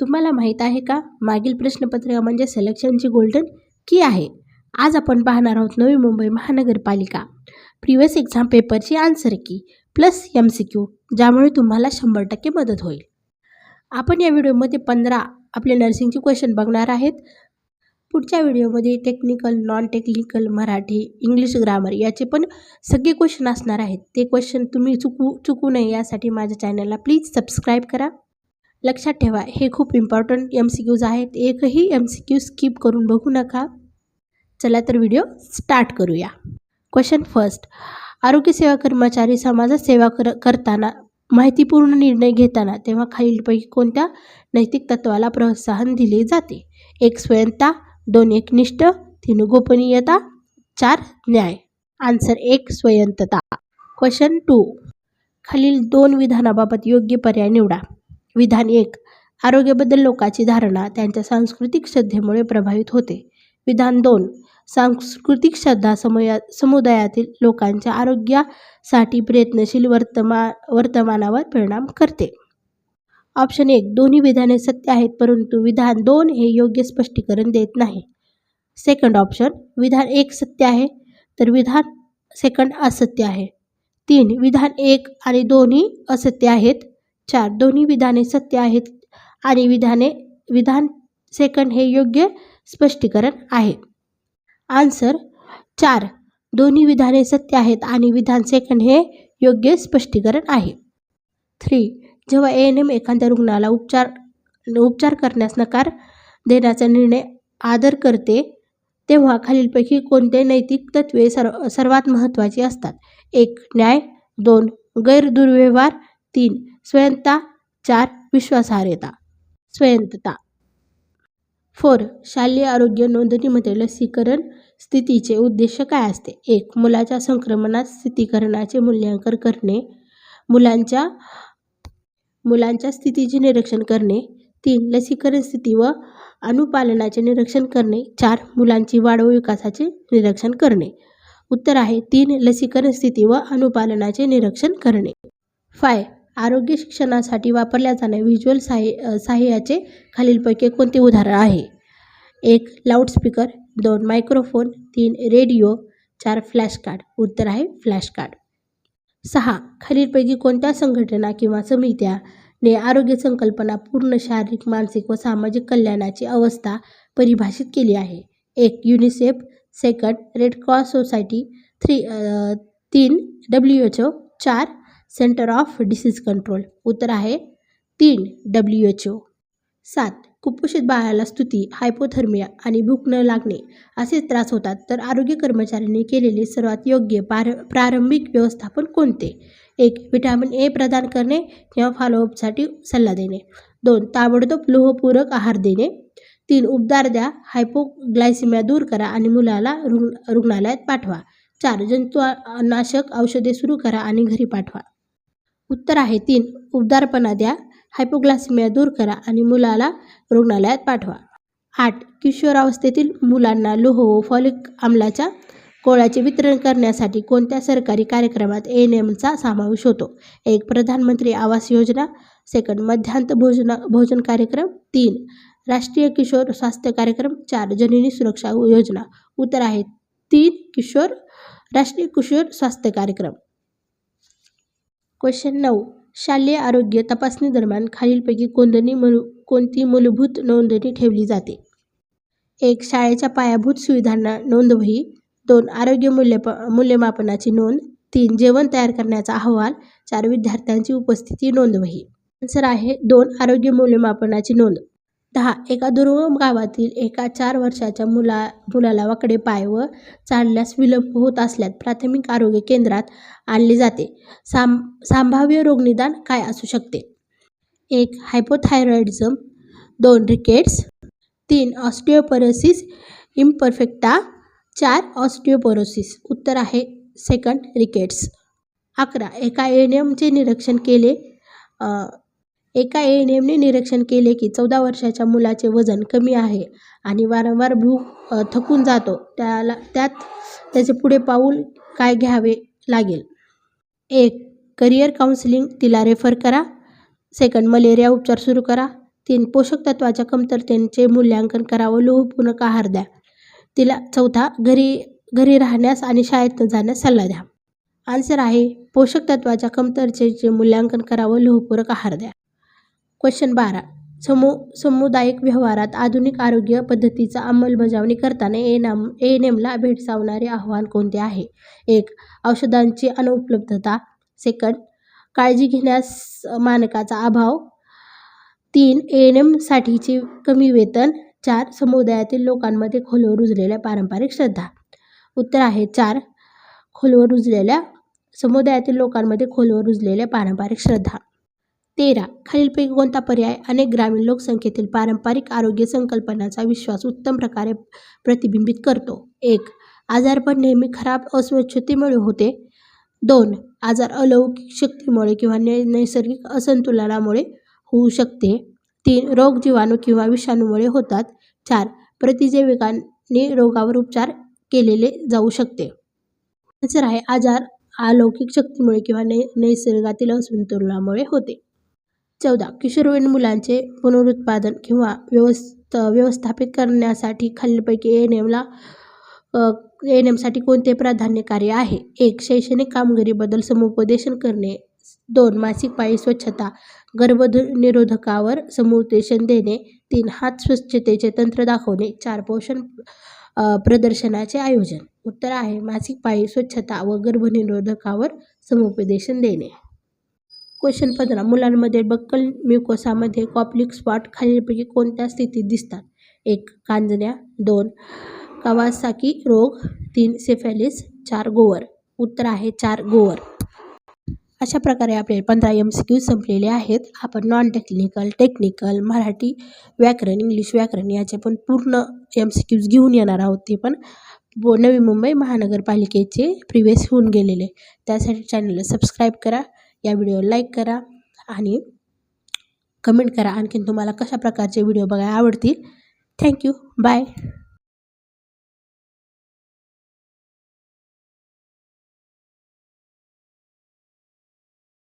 तुम्हाला माहीत आहे का? मागील प्रश्नपत्रिका म्हणजे सिलेक्शनची गोल्डन की आहे. आज आपण पाहणार आहोत नवी मुंबई महानगरपालिका. प्रिवियस एक्झाम पेपरची answer key plus M C Q ज्यामुळे तुम्हाला शंभर टक्के मदत होईल. आपण या व्हिडिओमध्ये पंधरा आपले नर्सिंगचे क्वेश्चन बघणार आहेत. पुढच्या व्हिडिओमध्ये technical non technical Marathi English grammar याचे पण सगळे क्वेश्चन असणार आहेत. ते क्वेश्चन तुम्ही चुकू चुकू नये यासाठी माझ्या चॅनलला प्लीज सबस्क्राईब करा. लक्षात ठेवा हे खूप इम्पॉर्टंट एम सी क्यूज आहेत. एकही एम सी क्यू स्किप करून बघू नका. चला तर व्हिडिओ स्टार्ट करूया. क्वेश्चन फर्स्ट आरोग्यसेवा कर्मचारी समाजात सेवा कर करताना माहितीपूर्ण निर्णय घेताना तेव्हा खालीलपैकी कोणत्या नैतिक तत्वाला प्रोत्साहन दिले जाते? एक स्वयंता दोन एकनिष्ठ तीन गोपनीयता चार न्याय. आन्सर एक स्वयंतता. क्वेश्चन टू खालील दोन विधानाबाबत योग्य पर्याय निवडा. विधान एक. आरोग्याबद्दल लोकांची धारणा त्यांच्या सांस्कृतिक श्रद्धेमुळे प्रभावित होते. विधान दोन. सांस्कृतिक श्रद्धा समया समुदायातील लोकांच्या आरोग्यासाठी प्रयत्नशील वर्तमा वर्तमानावर परिणाम करते. ऑप्शन एक. दोन्ही विधाने सत्य आहेत परंतु विधान दोन हे योग्य स्पष्टीकरण देत नाही. Second option. विधान एक सत्य आहे तर विधान सेकंड असत्य आहे. तीन. विधान एक आणि दोन्ही असत्य आहेत चार. दोन्ही विधाने सत्य आहेत आणि विधाने विधान सेकंड हे योग्य स्पष्टीकरण आहे. आन्सर चार. दोन्ही विधाने सत्य आहेत आणि विधान सेकंड हे योग्य स्पष्टीकरण आहे. थ्री. जेव्हा ए एन एम एखाद्या रुग्णाला उपचार उपचार करण्यास नकार देण्याचा निर्णय आदर करते तेव्हा खालीलपैकी कोणते नैतिक तत्वे सर्व सर्वात महत्त्वाची असतात? एक. न्याय. दोन. गैरदुर्व्यवहार. तीन. स्वयंता चार विश्वासार्हता. स्वयंतता फोर शालेय आरोग्य नोंदणीमध्ये लसीकरण स्थितीचे उद्देश काय असते? एक मुलाच्या संक्रमणात स्थितीकरणाचे मूल्यांकन करणे. मुलांच्या मुलांच्या स्थितीचे निरीक्षण करणे. तीन लसीकरण स्थिती व अनुपालनाचे निरीक्षण करणे. चार मुलांची वाढ व विकासाचे निरीक्षण करणे. उत्तर आहे तीन लसीकरण स्थिती व अनुपालनाचे निरीक्षण करणे. फाय आरोग्य शिक्षणासाठी वापरल्या जाणाऱ्या व्हिज्युअल साह्य साह्याचे खालीलपैकी कोणते उदाहरण आहे? एक लाऊडस्पीकर दोन मायक्रोफोन. तीन रेडिओ. चार फ्लॅश कार्ड उत्तर आहे फ्लॅश कार्ड सहा खालीलपैकी कोणत्या संघटना किंवा समित्याने आरोग्य संकल्पना पूर्ण शारीरिक मानसिक व सामाजिक कल्याणाची अवस्था परिभाषित केली आहे? एक UNICEF. Second red cross society. Three तीन डब्ल्यू एच ओ. चार सेंटर ऑफ डिसीज कंट्रोल. उत्तर आहे तीन डब्ल्यू एच ओ सात कुपोषित बाळाला स्तुती हायपोथर्मिया आणि भूक न लागणे असे त्रास होतात तर आरोग्य कर्मचाऱ्यांनी केलेले सर्वात योग्य पार प्रारंभिक व्यवस्थापन कोणते? एक विटॅमिन ए प्रदान करणे किंवा फॉलोअपसाठी सल्ला देणे. दोन ताबडतोब लोहपूरक आहार देणे. तीन उपदार द्या हायपोग्लायसिमिया दूर करा आणि मुलाला रुग्ण रुग्णालयात पाठवा. चार जंतुनाशक औषधे सुरू करा आणि घरी पाठवा. उत्तर आहे तीन. उबदारपणा द्या. हायपोग्लासिमिया दूर करा आणि मुलाला रुग्णालयात पाठवा. आठ. किशोरावस्थेतील मुलांना लोह व फॉलिक आम्लाच्या गोळ्याचे वितरण करण्यासाठी कोणत्या सरकारी कार्यक्रमात ए एन एमचा समावेश होतो? एक. प्रधानमंत्री आवास योजना. सेकंड. मध्यांत भोजन भोजन कार्यक्रम. तीन. राष्ट्रीय किशोर स्वास्थ्य कार्यक्रम. चार. जननी सुरक्षा योजना. उत्तर आहे तीन. किशोर राष्ट्रीय किशोर स्वास्थ्य कार्यक्रम. क्वेश्चन नऊ. शालेय आरोग्य तपासणी दरम्यान खालीलपैकी कोणती मूल कोणती मूलभूत नोंदणी ठेवली जाते? एक शाळेच्या पायाभूत सुविधांना नोंदवही दोन आरोग्य मूल्यप मूल्यमापनाची नोंद. तीन जेवण तयार करण्याचा अहवाल. चार विद्यार्थ्यांची उपस्थिती नोंदवही आन्सर आहे दोन आरोग्य मूल्यमापनाची नोंद. दहा एका दुर्गम गावातील एका चार वर्षाच्या मुला मुलाला वाकडे पाय व चालण्यास विलंब होत असल्यास प्राथमिक आरोग्य केंद्रात आणले जाते. साम संभाव्य रोगनिदान काय असू शकते? एक हायपोथायरॉइडिझम दोन रिकेट्स तीन ऑस्टिओपोरोसिस इम्परफेक्टा चार ऑस्टिओपोरोसिस उत्तर आहे सेकंड रिकेट्स अकरा एका एन एमचे निरीक्षण केले एका ए निरीक्षण केले की चौदा वर्षाच्या मुलाचे वजन कमी आहे आणि वारंवार भूक थकून जातो. त्याला त्यात त्याचे पुढे पाऊल काय घ्यावे लागेल? एक करिअर काउन्सिलिंग तिला रेफर करा. सेकंड मलेरिया उपचार सुरू करा. तीन पोषक तत्वाच्या कमतरतेचे मूल्यांकन करावं. लोहपूरक आहार द्या. तिला चौथा घरी घरी राहण्यास आणि शाळेत न जाण्यास सल्ला द्या. आन्सर आहे पोषक तत्वाच्या कमतरतेचे मूल्यांकन करावं. लोहपूरक आहार द्या. क्वेश्चन बारा. समु सामुदायिक व्यवहारात आधुनिक आरोग्य पद्धतीचा अंमलबजावणी करताना ए ए एन एमला भेडसावणारे आव्हान कोणते आहे? एक औषधांची अनुपलब्धता. सेकंड काळजी घेण्यास मानकाचा अभाव. तीन ए एन एमसाठीचे कमी वेतन. चार समुदायातील लोकांमध्ये खोलवर रुजलेल्या पारंपरिक श्रद्धा. उत्तर आहे चार खोलवर रुजलेल्या समुदायातील लोकांमध्ये खोलवर रुजलेल्या पारंपरिक श्रद्धा. तेरा. खालीलपैकी कोणता पर्याय? अनेक ग्रामीण लोकसंख्येतील पारंपरिक आरोग्य संकल्पनाचा विश्वास उत्तम प्रकारे प्रतिबिंबित करतो. एक आजारपण नेहमी खराब अस्वच्छतेमुळे होते. दोन आजार अलौकिक शक्तीमुळे किंवा नै नैसर्गिक असंतुलनामुळे होऊ शकते. तीन रोग जीवाणू किंवा विषाणूमुळे होतात. चार प्रतिजैविकांनी रोगावर उपचार केलेले जाऊ शकते. आहे आजार अलौकिक शक्तीमुळे किंवा नै नैसर्गातील असंतुलनामुळे होते. चौदा किशोरवयीन मुलांचे पुनरुत्पादन किंवा व्यवस्थ व्यवस्थापित करण्यासाठी खालीलपैकी ए एन एमला ए एन एमसाठी कोणते प्राधान्य कार्य आहे? एक शैक्षणिक कामगिरीबद्दल समुपदेशन करणे. दोन मासिक पाळी स्वच्छता. गर्भनिरोधकावर समुपदेशन देणे. तीन हात स्वच्छतेचे तंत्र दाखवणे. चार पोषण प्रदर्शनाचे आयोजन. उत्तर आहे मासिक पाळी स्वच्छता व गर्भनिरोधकावर समुपदेशन देणे. क्वेश्चन पंधरा. मुलांमध्ये बक्कल म्युकोसामध्ये कॉप्लिक स्पॉट खालीलपैकी कोणत्या स्थितीत दिसतात? एक कांजण्या. दोन कवासाकी रोग. तीन सेफॅलिस. चार गोवर. उत्तर आहे चार गोवर. अशा प्रकारे आपले पंधरा एम सी क्यू संपलेले आहेत. आपण नॉन टेक्निकल टेक्निकल मराठी व्याकरण इंग्लिश व्याकरण याचे पण पूर्ण एम सी क्यूज घेऊन येणार आहोत ते पण. नवी मुंबई महानगरपालिकेचे प्रिव्हियस होऊन गेलेले. त्यासाठी चॅनलला सबस्क्राईब करा. या व्हिडिओला लाईक करा आणि कमेंट करा आणखीन तुम्हाला कशा प्रकारचे व्हिडिओ बघायला आवडतील. Thank you bye